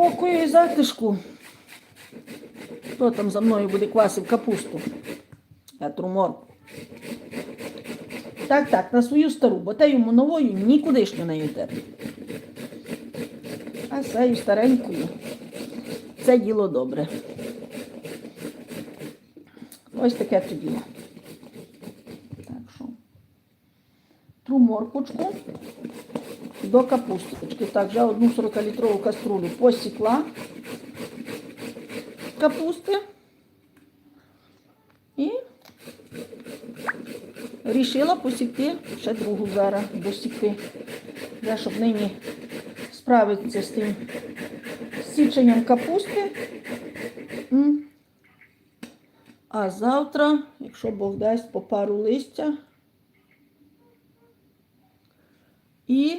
спокою і затишку. Хто там за мною буде квасив капусту? Я труморку. Так, так, на свою стару, бо те йому новою нікудишню не йде. А цією старенькою це діло добре. Ось таке то діло. Так що. Тру морквочку до капусточки. Так, вже одну 40-літрову каструлю посікла капусти і рішила посікти ще другу зараз досікти. Вже щоб нині справитися з тим січенням капусти. А завтра, якщо Бог дасть по пару листя. І,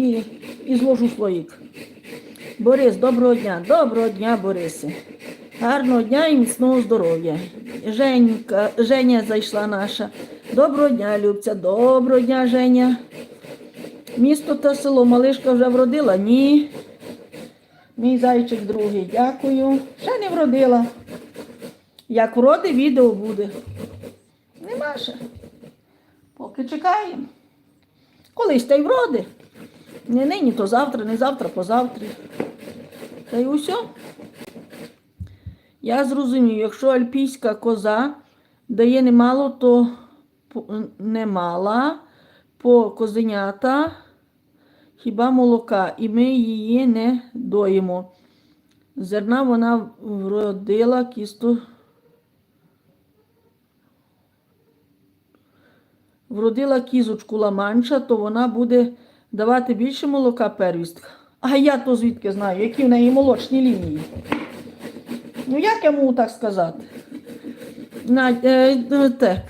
і, і зложу слоїк. Борис, доброго дня. Доброго дня, Борисе. Гарного дня і міцного здоров'я. Женька, Женя зайшла наша. Доброго дня, Любця. Доброго дня, Женя. Місто та село Малишка вже вродила? Ні. Мій зайчик другий. Дякую. Ще не вродила. Як вроди, відео буде. Нема ще. Поки чекаємо. Колись та й вроди. Не нині, то завтра, не завтра, позавтра. Та й усе. Я зрозумів, якщо альпійська коза дає немало, то немала по козенята хіба молока, і ми її не доїмо. Зерна вона вродила кісто. Вродила кізочку ламанча, то вона буде давати більше молока первістка. А я то звідки знаю, які в неї молочні лінії. Ну як я можу так сказати? На, е, е, те,